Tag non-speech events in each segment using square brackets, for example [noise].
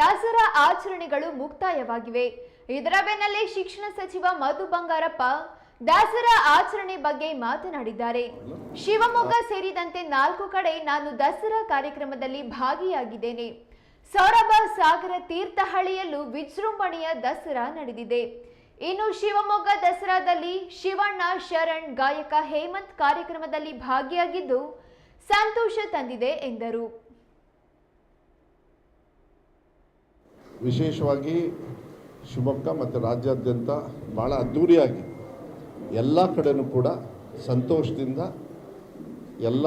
ದಸರಾ ಆಚರಣೆಗಳು ಮುಕ್ತಾಯವಾಗಿವೆ. ಇದರ ಬೆನ್ನಲ್ಲೇ ಶಿಕ್ಷಣ ಸಚಿವ ಮಧು ಬಂಗಾರಪ್ಪ ದಸರಾ ಆಚರಣೆ ಬಗ್ಗೆ ಮಾತನಾಡಿದ್ದಾರೆ. ಶಿವಮೊಗ್ಗ ಸೇರಿದಂತೆ ನಾಲ್ಕು ಕಡೆ ನಾನು ದಸರಾ ಕಾರ್ಯಕ್ರಮದಲ್ಲಿ ಭಾಗಿಯಾಗಿದ್ದೇನೆ. ಸೌರಭ ಸಾಗರ ತೀರ್ಥಹಳ್ಳಿಯಲ್ಲೂ ವಿಜೃಂಭಣೆಯ ದಸರಾ ನಡೆದಿದೆ. ಇನ್ನು ಶಿವಮೊಗ್ಗ ದಸರಾದಲ್ಲಿ ಶಿವಣ್ಣ, ಶರಣ್ ಗಾಯಕ ಹೇಮಂತ್ ಕಾರ್ಯಕ್ರಮದಲ್ಲಿ ಭಾಗಿಯಾಗಿದ್ದು ಸಂತೋಷ ತಂದಿದೆ ಎಂದರು. ವಿಶೇಷವಾಗಿ ಶಿವಮೊಗ್ಗ ಮತ್ತು ರಾಜ್ಯಾದ್ಯಂತ ಭಾಳ ಅದ್ಧೂರಿಯಾಗಿ ಎಲ್ಲ ಕಡೆಯೂ ಕೂಡ ಸಂತೋಷದಿಂದ ಎಲ್ಲ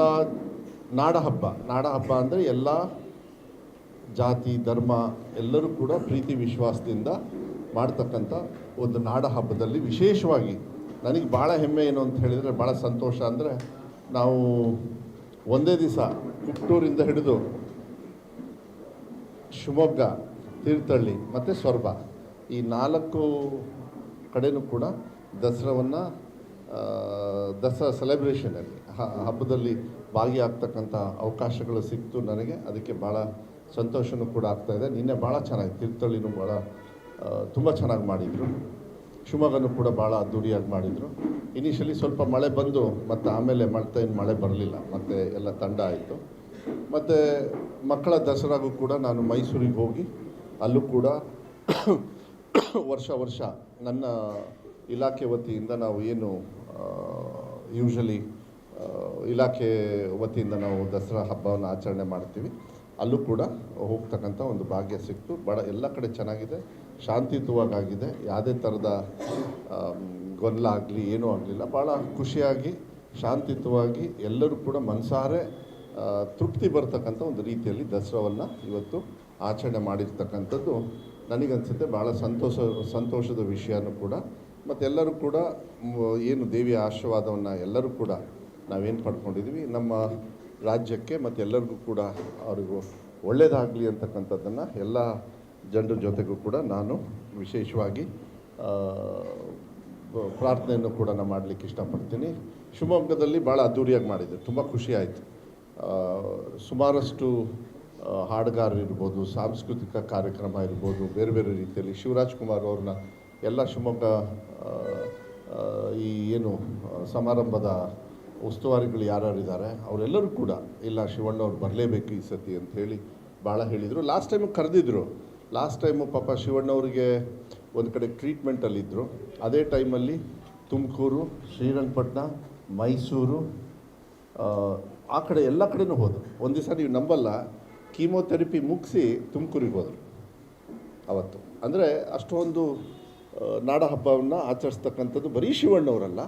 ನಾಡ ಹಬ್ಬ ನಾಡ ಹಬ್ಬ ಅಂದರೆ ಎಲ್ಲ ಜಾತಿ, ಧರ್ಮ ಎಲ್ಲರೂ ಕೂಡ ಪ್ರೀತಿ, ವಿಶ್ವಾಸದಿಂದ ಮಾಡ್ತಕ್ಕಂಥ ಒಂದು ನಾಡ ಹಬ್ಬದಲ್ಲಿ ವಿಶೇಷವಾಗಿ ನನಗೆ ಭಾಳ ಹೆಮ್ಮೆ ಏನು ಅಂತ ಹೇಳಿದರೆ ಭಾಳ ಸಂತೋಷ ಅಂದರೆ ನಾವು ಒಂದೇ ದಿವಸ ಕುಟ್ಟೂರಿಂದ ಹಿಡಿದು ಶಿವಮೊಗ್ಗ ತೀರ್ಥಹಳ್ಳಿ, ಮತ್ತು ಸ್ವರ್ಬ. ಈ ನಾಲ್ಕು ಕಡೆನೂ ಕೂಡ ದಸರಾವನ್ನು ದಸರಾ ಸೆಲೆಬ್ರೇಷನಲ್ಲಿ ಹಬ್ಬದಲ್ಲಿ ಭಾಗಿಯಾಗ್ತಕ್ಕಂಥ ಅವಕಾಶಗಳು ಸಿಕ್ತು ನನಗೆ. ಅದಕ್ಕೆ ಭಾಳ ಸಂತೋಷನೂ ಕೂಡ ಆಗ್ತಾಯಿದೆ ನಿನ್ನೆ ಭಾಳ ಚೆನ್ನಾಗಿ, ತೀರ್ಥಹಳ್ಳಿನೂ ಭಾಳ ತುಂಬ ಚೆನ್ನಾಗಿ ಮಾಡಿದರು. ಶಿವಮೊಗ್ಗನೂ ಕೂಡ ಭಾಳ ಅದ್ದೂರಿಯಾಗಿ ಮಾಡಿದರು. ಇನಿಷಿಯಲಿ ಸ್ವಲ್ಪ ಮಳೆ ಬಂದು, ಮತ್ತು ಆಮೇಲೆ ಮಳೆ ಇನ್ನು ಮಳೆ ಬರಲಿಲ್ಲ. ಮತ್ತು ಎಲ್ಲ ತಂಡ ಆಯಿತು. ಮತ್ತು ಮಕ್ಕಳ ದಸರಾಗೂ ಕೂಡ ನಾನು ಮೈಸೂರಿಗೆ ಹೋಗಿ ಅಲ್ಲೂ ಕೂಡ [coughs] ವರ್ಷ ವರ್ಷ ನನ್ನ ಇಲಾಖೆ ವತಿಯಿಂದ ನಾವು ಏನು ಯೂಶಲಿ ಇಲಾಖೆ ವತಿಯಿಂದ ನಾವು ದಸರಾ ಹಬ್ಬವನ್ನು ಆಚರಣೆ ಮಾಡ್ತೀವಿ. ಅಲ್ಲೂ ಕೂಡ ಹೋಗ್ತಕ್ಕಂಥ ಒಂದು ಭಾಗ್ಯ ಸಿಕ್ತು. ಬಡ, ಎಲ್ಲ ಕಡೆ ಚೆನ್ನಾಗಿದೆ. ಶಾಂತಿಯುತವಾಗಿದೆ ಯಾವುದೇ ಥರದ ಗೊಲ್ಲ ಆಗಲಿ, ಏನೂ ಆಗಲಿಲ್ಲ. ಭಾಳ ಖುಷಿಯಾಗಿ, ಶಾಂತಿಯುತವಾಗಿ ಎಲ್ಲರೂ ಕೂಡ ಮನಸಾರೆ ತೃಪ್ತಿ ಬರ್ತಕ್ಕಂಥ ಒಂದು ರೀತಿಯಲ್ಲಿ ದಸರಾವನ್ನು ಇವತ್ತು ಆಚರಣೆ ಮಾಡಿರ್ತಕ್ಕಂಥದ್ದು ನನಗನ್ಸುತ್ತೆ ಭಾಳ ಸಂತೋಷ, ಸಂತೋಷದ ವಿಷಯನೂ ಕೂಡ. ಮತ್ತೆಲ್ಲರೂ ಕೂಡ ಏನು ದೇವಿಯ ಆಶೀರ್ವಾದವನ್ನು ಎಲ್ಲರೂ ಕೂಡ ನಾವೇನು ಪಡ್ಕೊಂಡಿದ್ದೀವಿ ನಮ್ಮ ರಾಜ್ಯಕ್ಕೆ ಮತ್ತು ಎಲ್ಲರಿಗೂ ಕೂಡ ಅವರಿಗೂ ಒಳ್ಳೆಯದಾಗಲಿ ಅಂತಕ್ಕಂಥದ್ದನ್ನು ಎಲ್ಲ ಜನರ ಜೊತೆಗೂ ಕೂಡ ನಾನು ವಿಶೇಷವಾಗಿ ಪ್ರಾರ್ಥನೆಯನ್ನು ಕೂಡ ನಾನು ಮಾಡಲಿಕ್ಕೆ ಇಷ್ಟಪಡ್ತೀನಿ. ಶಿವಮೊಗ್ಗದಲ್ಲಿ ಭಾಳ ಅದ್ಧೂರಿಯಾಗಿ ಮಾಡಿದ್ದೆ ತುಂಬ ಖುಷಿ ಆಯಿತು. ಸುಮಾರಷ್ಟು ಹಾಡುಗಾರರು ಇರ್ಬೋದು ಸಾಂಸ್ಕೃತಿಕ ಕಾರ್ಯಕ್ರಮ ಇರ್ಬೋದು ಬೇರೆ ಬೇರೆ ರೀತಿಯಲ್ಲಿ ಶಿವರಾಜ್ ಕುಮಾರ್ ಅವ್ರನ್ನ ಎಲ್ಲ ಶಿವಮೊಗ್ಗ ಈ ಏನು ಸಮಾರಂಭದ ಉಸ್ತುವಾರಿಗಳು ಯಾರ್ಯಾರಿದ್ದಾರೆ ಅವರೆಲ್ಲರೂ ಕೂಡ ಇಲ್ಲ ಶಿವಣ್ಣ ಅವ್ರು ಬರಲೇಬೇಕು ಈ ಸತಿ ಅಂತ ಭಾಳ ಹೇಳಿದರು. ಲಾಸ್ಟ್ ಟೈಮು ಕರೆದಿದ್ರು. ಲಾಸ್ಟ್ ಟೈಮು ಪಾಪ ಶಿವಣ್ಣವರಿಗೆ ಒಂದು ಕಡೆ ಟ್ರೀಟ್ಮೆಂಟಲ್ಲಿದ್ದರು ಅದೇ ಟೈಮಲ್ಲಿ ತುಮಕೂರು ಶ್ರೀರಂಗಪಟ್ಟಣ ಮೈಸೂರು ಆ, ಆ ಕಡೆ ಎಲ್ಲ ಕಡೆನೂ ಹೋದರು. ಒಂದು ದಿವಸ ನೀವು ನಂಬಲ್ಲ ಕೀಮೋಥೆರಪಿ ಮುಗಿಸಿ ತುಮಕೂರಿಗೆ ಹೋದರು ಅವತ್ತು. ಅಂದರೆ ಅಷ್ಟೊಂದು ನಾಡ ಹಬ್ಬವನ್ನು ಆಚರಿಸ್ತಕ್ಕಂಥದ್ದು ಬರೀ ಶಿವಣ್ಣವರಲ್ಲ,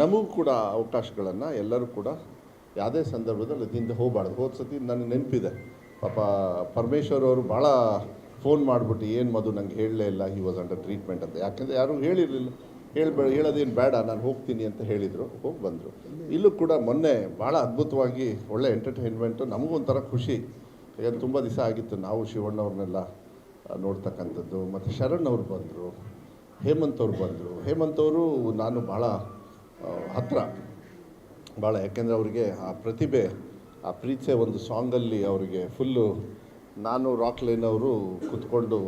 ನಮಗೂ ಕೂಡ ಅವಕಾಶಗಳನ್ನು ಎಲ್ಲರೂ ಕೂಡ ಯಾವುದೇ ಸಂದರ್ಭದಲ್ಲಿ ಅದರಿಂದ ಹೋಗಬಾರ್ದು. ಹೋದ ಸತಿ ನನಗೆ ನೆನಪಿದೆ, ಪಾಪ ಪರಮೇಶ್ವರ್ ಅವರು ಭಾಳ ಫೋನ್ ಮಾಡಿಬಿಟ್ಟು, ಏನು ಮದು ನಂಗೆ ಹೇಳಲೇ ಇಲ್ಲ ಹಿ ವಾಸ್ ಅಂಡರ್ ಟ್ರೀಟ್ಮೆಂಟ್ ಅಂತ. ಯಾಕೆಂದರೆ ಯಾರೂ ಹೇಳಿರಲಿಲ್ಲ. ಹೇಳ್ಬೇಡ ಹೇಳೋದೇನು ಬೇಡ, ನಾನು ಹೋಗ್ತೀನಿ ಅಂತ ಹೇಳಿದರು. ಹೋಗಿ ಬಂದರು. ಇಲ್ಲೂ ಕೂಡ ಮೊನ್ನೆ ಭಾಳ ಅದ್ಭುತವಾಗಿ ಒಳ್ಳೆ ಎಂಟರ್ಟೈನ್ಮೆಂಟು ನಮಗೂ ಒಂಥರ ಖುಷಿ. ಯಾಕಂದ್ರೆ ತುಂಬ ದಿವಸ ಆಗಿತ್ತು ನಾವು ಶಿವಣ್ಣವ್ರನ್ನೆಲ್ಲ ನೋಡ್ತಕ್ಕಂಥದ್ದು. ಮತ್ತು ಶರಣ್ ಅವ್ರು ಬಂದರು, ಹೇಮಂತ್ ಅವ್ರು ಬಂದರು. ಹೇಮಂತ್ ಅವರು ನಾನು ಭಾಳ ಹತ್ತಿರ ಭಾಳ ಯಾಕೆಂದರೆ ಅವರಿಗೆ ಆ ಪ್ರತಿಭೆ, ಆ ಪ್ರೀತಿಸೆ ಒಂದು ಸಾಂಗಲ್ಲಿ ಅವರಿಗೆ ಫುಲ್ಲು ನಾನು ರಾಕ್ ಲೈನ್ ಅವರು ಕೂತ್ಕೊಂಡು